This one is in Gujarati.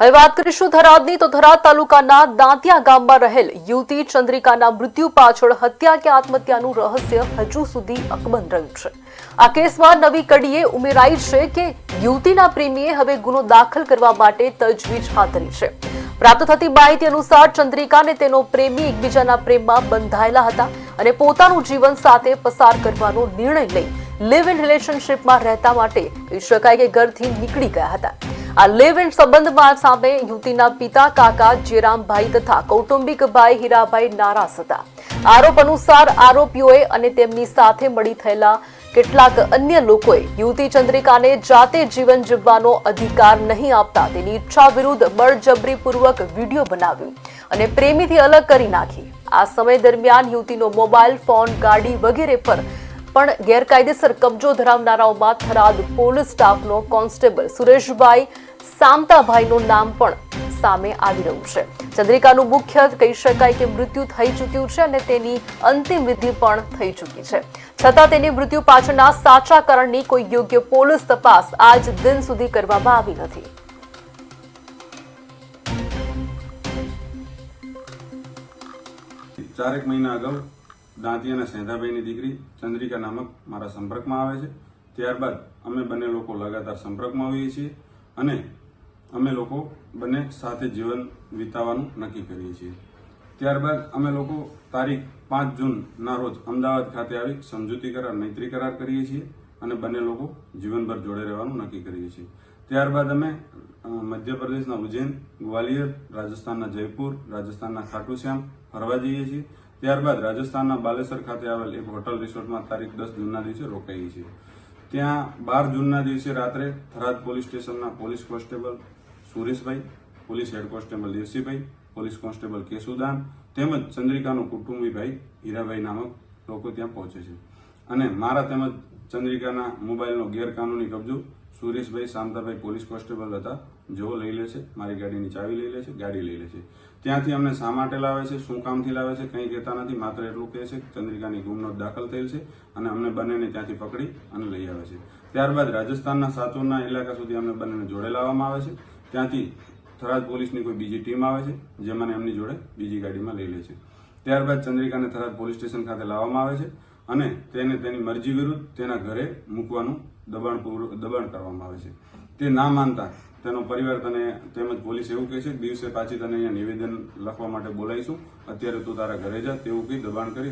હવે વાત કરીશું થરાદની તો થરાદ તાલુકાના દાંતિયા ગામમાં રહેલ યુવતી ચંદ્રિકાના મૃત્યુ પાછળ હત્યા કે આત્મહત્યાનું રહસ્ય હજુ સુધી અકબંધ રહ્યું છે. આ કેસમાં નવી કડીએ ઉમેરાઈ છે કે યુવતીના પ્રેમીએ હવે ગુનો દાખલ કરવા માટે તજવીજ હાથ ધરી છે. પ્રાપ્ત થતી માહિતી અનુસાર ચંદ્રિકા અને તેનો પ્રેમી એકબીજાના પ્રેમમાં બંધાયેલા હતા અને પોતાનું જીવન સાથે પસાર કરવાનો નિર્ણય લઈ લિવ ઇન રિલેશનશીપમાં રહેતા માટે કહી શકાય કે ઘરથી નીકળી ગયા હતા. આ લિવ ઇન સંબંધમાં સામે યુવતીના પિતા કાકા જેરામભાઈ તથા કૌટુંબિક ભાઈ હીરાભાઈ નારાજ હતા. આરોપ અનુસાર આરોપીઓએ અને તેમની સાથે મળી થયેલા કેટલાક અન્ય લોકોએ યુવતી ચંદ્રિકાને જાતે જીવન જીવવાનો અધિકાર નહીં આપતા તેની ઈચ્છા વિરુદ્ધ બળજબરીપૂર્વક વીડિયો બનાવ્યો અને પ્રેમીથી અલગ કરી નાખી. આ સમય દરમિયાન યુવતીનો મોબાઈલ, ફોન, ગાડી વગેરે પર પણ ગેરકાયદેસર કબજો ધરાવનારાઓમાં થરાદ પોલીસ સ્ટાફનો કોન્સ્ટેબલ સુરેશભાઈ સામતાભાઈનું નામ પણ સામે આવી રહ્યું છે. ચંદ્રિકાનું મુખ્ય કહી શકાય કે મૃત્યુ થઈ ચૂક્યું છે અને તેની અંતિમ વિધિ પણ થઈ ચૂકી છે. છતાં તેની મૃત્યુ પાછળના સાચા કારણની કોઈ યોગ્ય પોલીસ તપાસ આજ દિન સુધી કરવામાં આવી નથી. ચારેક મહિના અગાઉ દાંતી અને સેંધાભાઈની દીકરી ચંદ્રિકા નામક મારા સંપર્કમાં આવે છે. ત્યારબાદ અમે બંને લોકો લગાતાર સંપર્કમાં હોઈએ છીએ અને અમે લોકો બંને સાથે જીવન વિતાવવાનું નક્કી કરીએ છીએ. ત્યારબાદ અમે લોકો તારીખ પાંચ જૂનના રોજ અમદાવાદ ખાતે આવી સમજૂતી કરાર, મૈત્રી કરાર કરીએ છીએ અને બંને લોકો જીવનભર જોડે રહેવાનું નક્કી કરીએ છીએ. ત્યારબાદ અમે મધ્યપ્રદેશના ઉજ્જૈન, ગ્વાલિયર, રાજસ્થાનના જયપુર, રાજસ્થાનના ખાટુશ્યામ ફરવા જઈએ છીએ. ત્યારબાદ રાજસ્થાનના બાલેસર ખાતે આવેલ એક હોટલ રિસોર્ટમાં તારીખ દસ જૂનના દિવસે રોકાઈ છે. ત્યાં બાર જૂનના દિવસે રાત્રે થરાદ પોલીસ સ્ટેશનના police constable Sureshbhai, police head constable Devsibhai, police constable Keshudan તેમજ ચંદ્રિકાનું કુટુંબી ભાઈ હીરાભાઈ નામક લોકો ત્યાં પહોંચે છે. અને મારા તેમજ ચંદ્રિકાના મોબાઈલનો ગેરકાનૂની કબજો સુરેશભાઈ શાંતાભાઈ પોલીસ કોન્સ્ટેબલ હતા. જેઓ લઈ લે છે, મારી ગાડીની ચાવી લઈ લે છે, ગાડી લઈ લે છે. ત્યાંથી અમને શા માટે લાવે છે, શું કામથી લાવે છે, કંઈ કહેતા નથી, માત્ર એટલું કહે છે ચંદ્રિકાની ગુમનો દાખલ થયેલ છે અને અમને બંનેને ત્યાંથી પકડી અને લઈ આવે છે. ત્યારબાદ રાજસ્થાનના સાચોના ઇલાકા સુધી અમને બંનેને જોડે લાવવામાં આવે છે. ત્યાંથી થરાદ પોલીસની કોઈ બીજી ટીમ આવે છે, જે મને એમની જોડે બીજી ગાડીમાં લઈ લે છે. ત્યારબાદ ચંદ્રિકાને થરાદ પોલીસ સ્ટેશન ખાતે લાવવામાં આવે છે અને તેને તેની મરજી વિરુદ્ધ તેના ઘરે મૂકવાનું દબાણ પૂર્વ- દબાણ કરવામાં આવે છે. તે ના માનતા તેનો પરિવાર તને તેમજ પોલીસ એવું કહે છે દિવસે પાછી તને અહીંયા નિવેદન લખવા માટે બોલાવીશું. અત્યારે તું તારા ઘરે જા, તેવું કહી દબાણ કરી